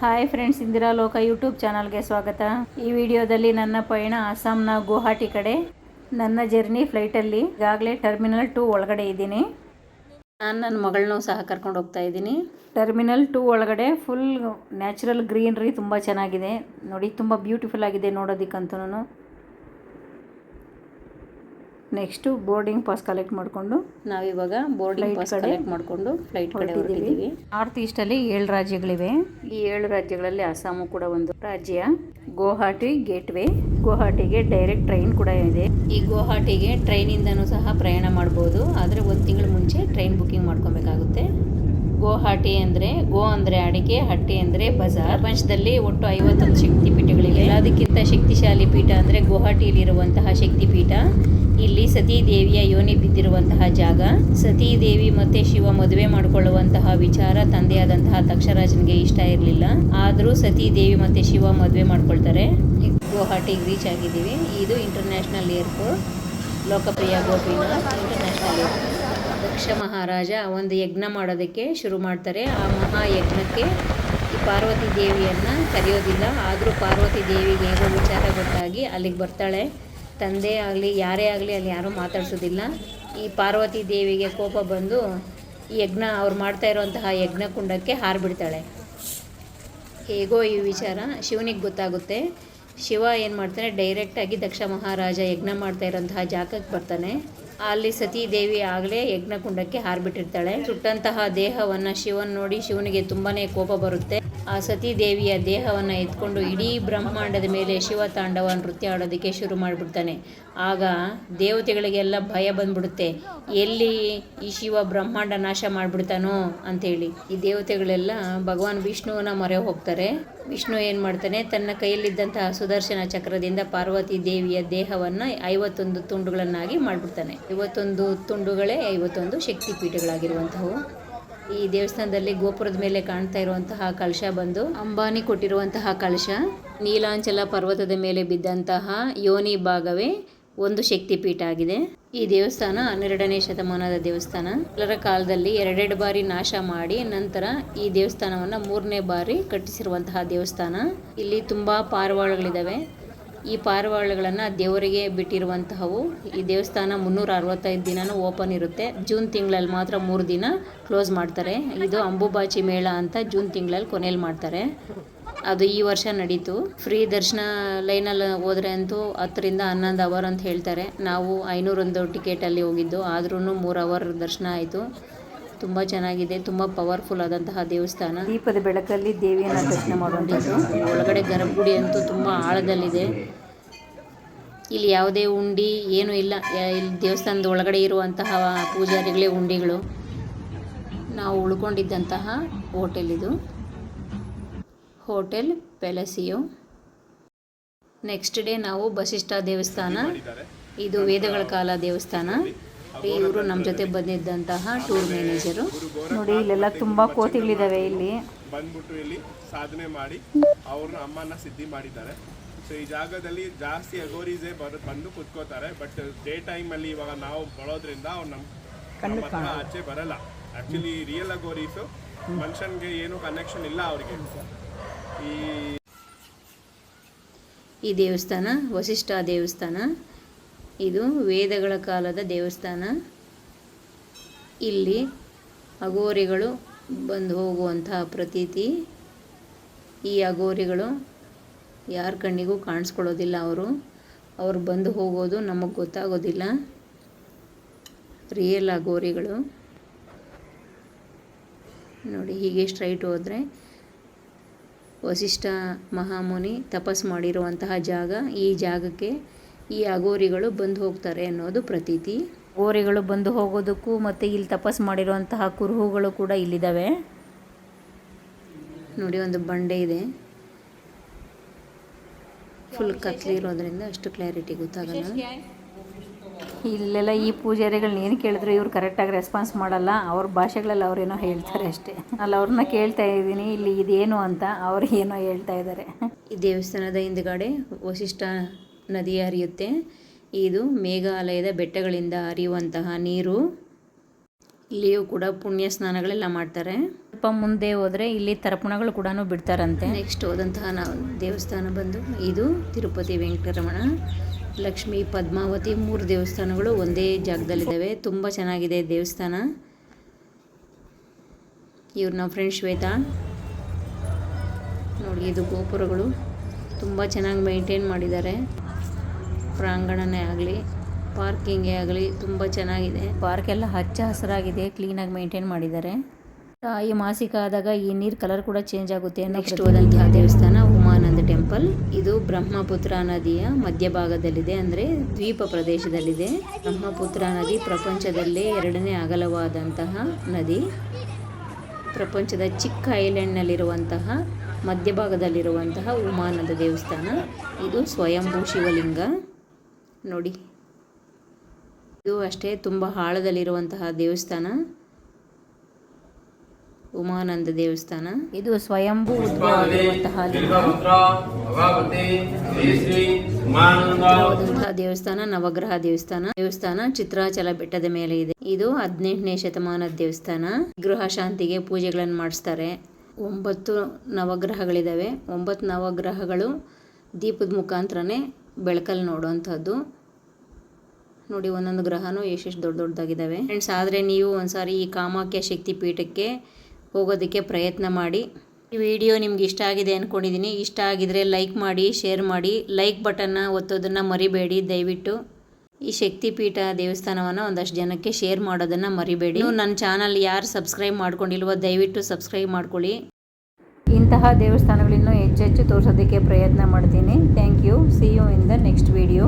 Hi friends, Indira ಲೋಕ YouTube ಚಾನಲ್ಗೆ ಸ್ವಾಗತ. ಈ ವಿಡಿಯೋದಲ್ಲಿ ನನ್ನ ಪಯಣ ಅಸ್ಸಾಂನ ಗುವಾಹಟಿ ಕಡೆ. ನನ್ನ ಜರ್ನಿ ಫ್ಲೈಟಲ್ಲಿ ಈಗಾಗಲೇ ಟರ್ಮಿನಲ್ ಟು ಒಳಗಡೆ ಇದ್ದೀನಿ. ನಾನು ನನ್ನ ಮಗಳನ್ನೂ ಸಹ ಕರ್ಕೊಂಡು ಹೋಗ್ತಾ ಇದ್ದೀನಿ. ಟರ್ಮಿನಲ್ ಟು ಒಳಗಡೆ ಫುಲ್ ನ್ಯಾಚುರಲ್ ಗ್ರೀನ್ರಿ ತುಂಬ ಚೆನ್ನಾಗಿದೆ. ನೋಡಿ, ತುಂಬ ಬ್ಯೂಟಿಫುಲ್ ಆಗಿದೆ ನೋಡೋದಕ್ಕಂತೂ ನೆಕ್ಸ್ಟು ಬೋರ್ಡಿಂಗ್ ಪಾಸ್ ಕಲೆಕ್ಟ್ ಮಾಡಿಕೊಂಡು ನಾವಿವಾಗ ಬೋರ್ಡಿಂಗ್ ಪಾಸ್ ಕಲೆಕ್ಟ್ ಮಾಡಿಕೊಂಡು ಫ್ಲೈಟ್ ಕಡೆ ಹೊರಟಿದ್ದೀವಿ. ನಾರ್ತ್ ಈಸ್ಟಲ್ಲಿ ಏಳು ರಾಜ್ಯಗಳಿವೆ. ಈ ಏಳು ರಾಜ್ಯಗಳಲ್ಲಿ ಅಸ್ಸಾಮು ಕೂಡ ಒಂದು ರಾಜ್ಯ. ಗುವಾಹಟಿ ಗೇಟ್ವೇ. ಗುವಾಹಟಿಗೆ ಡೈರೆಕ್ಟ್ ಟ್ರೈನ್ ಕೂಡ ಇದೆ. ಈ ಗುವಾಹಟಿಗೆ ಟ್ರೈನಿಂದನೂ ಸಹ ಪ್ರಯಾಣ ಮಾಡ್ಬೋದು. ಆದರೆ ಒಂದು ತಿಂಗಳ ಮುಂಚೆ ಟ್ರೈನ್ ಬುಕ್ಕಿಂಗ್ ಮಾಡ್ಕೊಬೇಕಾಗುತ್ತೆ. ಗೋಹಾಟಿ ಅಂದರೆ ಗೋ ಅಂದರೆ ಅಡಿಕೆ ಹಟ್ಟಿ ಅಂದರೆ ಬಜಾರ್. ಪ್ರಪಂಚದಲ್ಲಿ ಒಟ್ಟು ಐವತ್ತೊಂದು ಶಕ್ತಿ ಪೀಠಗಳಿವೆ ಅದಕ್ಕಿಂತ ಶಕ್ತಿಶಾಲಿ ಪೀಠ ಅಂದರೆ ಗುವಾಹಟಿಯಲ್ಲಿರುವಂತಹ ಶಕ್ತಿ ಪೀಠ ಇಲ್ಲಿ ಸತೀ ದೇವಿಯ ಯೋನಿ ಬಿದ್ದಿರುವಂತಹ ಜಾಗ. ಸತೀದೇವಿ ಮತ್ತೆ ಶಿವ ಮದುವೆ ಮಾಡಿಕೊಳ್ಳುವಂತಹ ವಿಚಾರ ತಂದೆಯಾದಂತಹ ದಕ್ಷರಾಜನಿಗೆ ಇಷ್ಟ ಇರಲಿಲ್ಲ. ಆದರೂ ಸತೀದೇವಿ ಮತ್ತೆ ಶಿವ ಮದುವೆ ಮಾಡ್ಕೊಳ್ತಾರೆ. ಗುವಾಹಟಿಗೆ ರೀಚ್ ಆಗಿದ್ದೀವಿ. ಇದು international airport Lokapriya Gopinath international airport Daksha ಮಹಾರಾಜ ಒಂದು ಯಜ್ಞ ಮಾಡೋದಕ್ಕೆ ಶುರು ಮಾಡ್ತಾರೆ. ಆ ಮಹಾಯಜ್ಞಕ್ಕೆ ಈ ಪಾರ್ವತಿ ದೇವಿಯನ್ನು ಕರೆಯೋದಿಲ್ಲ. ಆದರೂ ಪಾರ್ವತಿ ದೇವಿಗೆ ಹೇಗೋ ವಿಚಾರ ಗೊತ್ತಾಗಿ ಅಲ್ಲಿಗೆ ಬರ್ತಾಳೆ. ತಂದೆ ಆಗಲಿ, ಯಾರೇ ಆಗಲಿ ಅಲ್ಲಿ ಯಾರೂ ಮಾತಾಡಿಸೋದಿಲ್ಲ. ಈ ಪಾರ್ವತಿ ದೇವಿಗೆ ಕೋಪ ಬಂದು ಈ ಯಜ್ಞ ಅವ್ರು ಮಾಡ್ತಾ ಇರುವಂತಹ ಯಜ್ಞ ಕುಂಡಕ್ಕೆ ಹಾರಿಬಿಡ್ತಾಳೆ ಹೇಗೋ ಈ ವಿಚಾರ ಶಿವನಿಗೆ ಗೊತ್ತಾಗುತ್ತೆ. ಶಿವ ಏನು ಮಾಡ್ತಾನೆ ಡೈರೆಕ್ಟಾಗಿ ದಕ್ಷ ಮಹಾರಾಜ ಯಜ್ಞ ಮಾಡ್ತಾ ಇರೋಂತಹ ಜಾಗಕ್ಕೆ ಬರ್ತಾನೆ. ಅಲ್ಲಿ ಸತೀ ದೇವಿ ಆಗಲೇ ಯಜ್ಞಕುಂಡಕ್ಕೆ ಹಾರಿಬಿಟ್ಟಿರ್ತಾಳೆ. ಸುಟ್ಟಂತಹ ದೇಹವನ್ನು ಶಿವನ್ ನೋಡಿ ಶಿವನಿಗೆ ತುಂಬಾನೇ ಕೋಪ ಬರುತ್ತೆ. ಆ ಸತೀ ದೇವಿಯ ದೇಹವನ್ನು ಎತ್ಕೊಂಡು ಇಡೀ ಬ್ರಹ್ಮಾಂಡದ ಮೇಲೆ ಶಿವ ತಾಂಡವ ನೃತ್ಯ ಆಡೋದಕ್ಕೆ ಶುರು ಮಾಡಿಬಿಡ್ತಾನೆ. ಆಗ ದೇವತೆಗಳಿಗೆಲ್ಲ ಭಯ ಬಂದ್ಬಿಡುತ್ತೆ. ಎಲ್ಲಿ ಈ ಶಿವ ಬ್ರಹ್ಮಾಂಡ ನಾಶ ಮಾಡಿಬಿಡ್ತಾನೋ ಅಂತೇಳಿ ಈ ದೇವತೆಗಳೆಲ್ಲ ಭಗವಾನ್ ವಿಷ್ಣುವನ್ನ ಮೊರೆ ಹೋಗ್ತಾರೆ. ವಿಷ್ಣು ಏನು ಮಾಡ್ತಾನೆ, ತನ್ನ ಕೈಯಲ್ಲಿದ್ದಂತಹ ಸುದರ್ಶನ ಚಕ್ರದಿಂದ ಪಾರ್ವತಿ ದೇವಿಯ ದೇಹವನ್ನು ಐವತ್ತೊಂದು ತುಂಡುಗಳನ್ನಾಗಿ ಮಾಡಿಬಿಡ್ತಾನೆ. ಐವತ್ತೊಂದು ತುಂಡುಗಳೇ ಐವತ್ತೊಂದು ಶಕ್ತಿ ಪೀಠಗಳಾಗಿರುವಂಥವು ಈ ದೇವಸ್ಥಾನದಲ್ಲಿ ಗೋಪುರದ ಮೇಲೆ ಕಾಣ್ತಾ ಇರುವಂತಹ ಕಲಶ ಬಂದು ಅಂಬಾನಿ ಕೊಟ್ಟಿರುವಂತಹ ಕಲಶ. ನೀಲಾಂಚಲ ಪರ್ವತದ ಮೇಲೆ ಬಿದ್ದಂತಹ ಯೋನಿ ಭಾಗವೇ ಒಂದು ಶಕ್ತಿಪೀಠ ಆಗಿದೆ. ಈ ದೇವಸ್ಥಾನ ಹನ್ನೆರಡನೇ ಶತಮಾನದ ದೇವಸ್ಥಾನ. ಎಲ್ಲರ ಕಾಲದಲ್ಲಿ ಎರಡೆರಡು ಬಾರಿ ನಾಶ ಮಾಡಿ ನಂತರ ಈ ದೇವಸ್ಥಾನವನ್ನು ಮೂರನೇ ಬಾರಿ ಕಟ್ಟಿಸಿರುವಂತಹ ದೇವಸ್ಥಾನ. ಇಲ್ಲಿ ತುಂಬಾ ಪಾರವಾಳಗಳಿದ್ದಾವೆ ಈ ಪಾರಿವಾಳಗಳನ್ನು ದೇವರಿಗೆ ಬಿಟ್ಟಿರುವಂತಹವು ಈ ದೇವಸ್ಥಾನ ಮುನ್ನೂರ ಅರವತ್ತೈದು ದಿನನೂ ಓಪನ್ ಇರುತ್ತೆ. ಜೂನ್ ತಿಂಗಳಲ್ಲಿ ಮಾತ್ರ ಮೂರು ದಿನ ಕ್ಲೋಸ್ ಮಾಡ್ತಾರೆ. ಇದು ಅಂಬುಬಾಚಿ ಮೇಳ ಅಂತ ಜೂನ್ ತಿಂಗಳಲ್ಲಿ ಕೊನೆಯಲ್ಲಿ ಮಾಡ್ತಾರೆ. ಅದು ಈ ವರ್ಷ ನಡೀತು. ಫ್ರೀ ದರ್ಶನ ಲೈನಲ್ಲಿ ಹೋದ್ರೆ ಅಂತೂ ಹತ್ತರಿಂದ ಹನ್ನೊಂದು ಅವರ್ ಅಂತ ಹೇಳ್ತಾರೆ. ನಾವು ಐನೂರೊಂದು ಟಿಕೆಟಲ್ಲಿ ಹೋಗಿದ್ದು. ಆದ್ರೂ ಮೂರು ಅವರ್ ದರ್ಶನ ಆಯಿತು. ತುಂಬ ಚೆನ್ನಾಗಿದೆ. ತುಂಬ ಪವರ್ಫುಲ್ ಆದಂತಹ ದೇವಸ್ಥಾನ. ದೀಪದ ಬೆಳಕಲ್ಲಿ ದೇವಿಯನ್ನು ದರ್ಶನ ಮಾಡುವಂಥದ್ದು. ಒಳಗಡೆ ಗರ್ಭಗುಡಿ ಅಂತೂ ತುಂಬ ಆಳದಲ್ಲಿದೆ. ಇಲ್ಲಿ ಯಾವುದೇ ಉಂಡಿ ಏನೂ ಇಲ್ಲ. ಇಲ್ಲಿ ದೇವಸ್ಥಾನದ ಒಳಗಡೆ ಇರುವಂತಹ ಪೂಜಾರಿಗಳೇ ಉಂಡಿಗಳು. ನಾವು ಉಳ್ಕೊಂಡಿದ್ದಂತಹ ಹೋಟೆಲ್ ಇದು. ಹೋಟೆಲ್ ಪ್ಯಾಲಸಿಯು. ನೆಕ್ಸ್ಟ್ ಡೇ ನಾವು ಬಸಿಷ್ಠ ದೇವಸ್ಥಾನ ಇದು ವೇದಗಳ ಕಾಲ ದೇವಸ್ಥಾನ. ಇವರು ನಮ್ಮ ಜೊತೆ ಬಂದಿದ್ದಂತಹ ಟೂರ್ ಮ್ಯಾನೇಜರು ನೋಡಿ ಇಲ್ಲೆಲ್ಲ ತುಂಬಾ ಕೋತಿಗಳಿದಾವೆ ಇಲ್ಲಿ. ಬಂದ್ಬಿಟ್ಟು ಇಲ್ಲಿ ಸಾಧನೆ ಮಾಡಿ ಅವ್ರನ್ನ ಅಮ್ಮನ ಸಿದ್ಧಿ ಮಾಡಿದ್ದಾರೆ. ಸೊ ಈ ಜಾಗದಲ್ಲಿ ಜಾಸ್ತಿ ಅಗೋರಿಸೇ ಬರ್ ಬಂದು ಕುತ್ಕೋತಾರೆ. ಬಟ್ ಡೇ ಟೈಮಲ್ಲಿ ಇವಾಗ ನಾವು ಬರೋದ್ರಿಂದ ಅವ್ರು ನಮ್ಮ ಕಣ್ಣು ಆಚೆ ಬರಲ್ಲ. ಆಕ್ಚುಲಿ ರಿಯಲ್ ಅಗೋರೀಸು ಮನುಷ್ಯನ್ಗೆ ಏನು ಕನೆಕ್ಷನ್ ಇಲ್ಲ ಅವ್ರಿಗೆ. ಈ ದೇವಸ್ಥಾನ, ವಸಿಷ್ಠ ದೇವಸ್ಥಾನ, ಇದು ವೇದಗಳ ಕಾಲದ ದೇವಸ್ಥಾನ. ಇಲ್ಲಿ ಅಗೋರಿಗಳು ಬಂದು ಹೋಗುವಂತಹ ಪ್ರತೀತಿ. ಈ ಅಗೋರಿಗಳು ಯಾರ ಕಣ್ಣಿಗೂ ಕಾಣಿಸ್ಕೊಳ್ಳೋದಿಲ್ಲ ಅವರು. ಅವ್ರು ಬಂದು ಹೋಗೋದು ನಮಗೆ ಗೊತ್ತಾಗೋದಿಲ್ಲ. ರಿಯಲ್ ಅಗೋರಿಗಳು ನೋಡಿ ಹೀಗೆ ಸ್ಟ್ರೈಟ್ ಹೋದರೆ ವಸಿಷ್ಠ ಮಹಾಮುನಿ ತಪಸ್ ಮಾಡಿರುವಂತಹ ಜಾಗ ಈ ಜಾಗಕ್ಕೆ ಈ ಅಗೋರಿಗಳು ಬಂದು ಹೋಗ್ತಾರೆ ಅನ್ನೋದು ಪ್ರತೀತಿ. ಅಗೋರಿಗಳು ಬಂದು ಹೋಗೋದಕ್ಕೂ ಮತ್ತು ಇಲ್ಲಿ ತಪಸ್ ಮಾಡಿರುವಂತಹ ಕುರುಹುಗಳು ಕೂಡ ಇಲ್ಲಿದ್ದಾವೆ. ನೋಡಿ ಒಂದು ಬಂಡೆ ಇದೆ. ಫುಲ್ ಕತ್ಲಿರೋದ್ರಿಂದ ಅಷ್ಟು ಕ್ಲಾರಿಟಿ ಗೊತ್ತಾಗಲ್ಲ. ಇಲ್ಲೆಲ್ಲ ಈ ಪೂಜಾರಿಗಳನ್ನ ಏನು ಕೇಳಿದ್ರು ಇವ್ರು ಕರೆಕ್ಟಾಗಿ ರೆಸ್ಪಾನ್ಸ್ ಮಾಡಲ್ಲ. ಅವ್ರ ಭಾಷೆಗಳಲ್ಲಿ ಅವ್ರೇನೋ ಹೇಳ್ತಾರೆ ಅಷ್ಟೇ. ಅಲ್ಲ ಅವ್ರನ್ನ ಕೇಳ್ತಾ ಇದ್ದೀನಿ ಇಲ್ಲಿ ಇದೇನು ಅಂತ ಅವ್ರು ಏನೋ ಹೇಳ್ತಾ ಇದ್ದಾರೆ ಈ ದೇವಸ್ಥಾನದ ಹಿಂದ್ಗಡೆ ವಶಿಷ್ಠ ನದಿ ಹರಿಯುತ್ತೆ. ಇದು ಮೇಘಾಲಯದ ಬೆಟ್ಟಗಳಿಂದ ಹರಿಯುವಂತಹ ನೀರು. ಇಲ್ಲಿಯೂ ಕೂಡ ಪುಣ್ಯ ಸ್ನಾನಗಳೆಲ್ಲ ಮಾಡ್ತಾರೆ. ಸ್ವಲ್ಪ ಮುಂದೆ ಹೋದರೆ ಇಲ್ಲಿ ತರ್ಪಣಗಳು ಕೂಡ ಬಿಡ್ತಾರಂತೆ. ನೆಕ್ಸ್ಟ್ ಹೋದಂತಹ ನಾವು ದೇವಸ್ಥಾನ ಬಂದು ಇದು ತಿರುಪತಿ ವೆಂಕಟರಮಣ. ಲಕ್ಷ್ಮೀ ಪದ್ಮಾವತಿ ಮೂರು ದೇವಸ್ಥಾನಗಳು ಒಂದೇ ಜಾಗದಲ್ಲಿದ್ದಾವೆ. ತುಂಬ ಚೆನ್ನಾಗಿದೆ ದೇವಸ್ಥಾನ. ಇವ್ರ ನಮ್ಮ ಫ್ರೆಂಡ್ ಶ್ವೇತಾ. ನೋಡಿ ಇದು ಗೋಪುರಗಳು. ತುಂಬ ಚೆನ್ನಾಗಿ ಮೇಂಟೈನ್ ಮಾಡಿದ್ದಾರೆ. ಪ್ರಾಂಗಣನೇ ಆಗಲಿ ಪಾರ್ಕಿಂಗೇ ಆಗಲಿ ತುಂಬ ಚೆನ್ನಾಗಿದೆ. ಪಾರ್ಕ್ ಎಲ್ಲ ಹಚ್ಚ ಹಸಿರಾಗಿದೆ ಕ್ಲೀನಾಗಿ ಮೇಂಟೈನ್ ಮಾಡಿದ್ದಾರೆ. ಈ ಮಾಸಿಕ ಆದಾಗ ಈ ನೀರು ಕಲರ್ ಕೂಡ ಚೇಂಜ್ ಆಗುತ್ತೆ ನೆಕ್ಸ್ಟ್ ಹೋದಂತಹ ದೇವಸ್ಥಾನ ಟೆಂಪಲ್ ಇದು ಬ್ರಹ್ಮಪುತ್ರ ನದಿಯ ಮಧ್ಯಭಾಗದಲ್ಲಿದೆ, ಅಂದರೆ ದ್ವೀಪ ಪ್ರದೇಶದಲ್ಲಿದೆ. ಬ್ರಹ್ಮಪುತ್ರ ನದಿ ಪ್ರಪಂಚದಲ್ಲೇ ಎರಡನೇ ಅಗಲವಾದಂತಹ ನದಿ. ಪ್ರಪಂಚದ ಚಿಕ್ಕ ಐಲ್ಯಾಂಡ್ನಲ್ಲಿರುವಂತಹ, ಮಧ್ಯಭಾಗದಲ್ಲಿರುವಂತಹ ಉಮಾನಂದ ದೇವಸ್ಥಾನ. ಇದು ಸ್ವಯಂಭೂ ಶಿವಲಿಂಗ. ನೋಡಿ. ಇದು ಅಷ್ಟೇ, ತುಂಬ ಆಳದಲ್ಲಿರುವಂತಹ ದೇವಸ್ಥಾನ. ಉಮಾನಂದ ದೇವಸ್ಥಾನ. ಇದು ಸ್ವಯಂಭೂ ದೇವಸ್ಥಾನ ನವಗ್ರಹ ದೇವಸ್ಥಾನ. ದೇವಸ್ಥಾನ ಚಿತ್ರಾಚಲ ಬೆಟ್ಟದ ಮೇಲೆ ಇದೆ. ಇದು ಹದಿನೆಂಟನೇ ಶತಮಾನದ ದೇವಸ್ಥಾನ. ಗೃಹ ಶಾಂತಿಗೆ ಪೂಜೆಗಳನ್ನು ಮಾಡಿಸ್ತಾರೆ. ಒಂಬತ್ತು ನವಗ್ರಹಗಳಿದಾವೆ. ಒಂಬತ್ತು ನವಗ್ರಹಗಳು ದೀಪದ ಮುಖಾಂತರನೇ ಬೆಳಕಲ್ಲಿ ನೋಡುವಂಥದ್ದು ನೋಡಿ ಒಂದೊಂದು ಗ್ರಹನೂ ಎಷ್ಟೆಷ್ಟು ದೊಡ್ಡ ದೊಡ್ಡದಾಗಿದ್ದಾವೆ ಫ್ರೆಂಡ್ಸ್ ಆದರೆ ನೀವು ಒಂದ್ಸಾರಿ ಈ ಕಾಮಾಖ್ಯ ಶಕ್ತಿ ಪೀಠಕ್ಕೆ ಹೋಗೋದಕ್ಕೆ ಪ್ರಯತ್ನ ಮಾಡಿ. ಈ ವಿಡಿಯೋ ನಿಮ್ಗೆ ಇಷ್ಟ ಆಗಿದೆ ಅಂದ್ಕೊಂಡಿದ್ದೀನಿ ಇಷ್ಟ ಆಗಿದ್ರೆ ಲೈಕ್ ಮಾಡಿ, ಶೇರ್ ಮಾಡಿ. ಲೈಕ್ ಬಟನ್ನ ಒತ್ತೋದನ್ನು ಮರಿಬೇಡಿ ದಯವಿಟ್ಟು. ಈ ಶಕ್ತಿಪೀಠ ದೇವಸ್ಥಾನವನ್ನು ಒಂದಷ್ಟು ಜನಕ್ಕೆ ಶೇರ್ ಮಾಡೋದನ್ನು ಮರಿಬೇಡಿ. ನನ್ನ ಚಾನಲ್ ಯಾರು ಸಬ್ಸ್ಕ್ರೈಬ್ ಮಾಡ್ಕೊಂಡಿಲ್ವೋ ದಯವಿಟ್ಟು ಸಬ್ಸ್ಕ್ರೈಬ್ ಮಾಡ್ಕೊಳ್ಳಿ. ಇಂತಹ ದೇವಸ್ಥಾನಗಳಿನ್ನೂ ಹೆಚ್ಚೆಚ್ಚು ತೋರಿಸೋದಕ್ಕೆ ಪ್ರಯತ್ನ ಮಾಡ್ತೀನಿ. Thank you. See you in the next video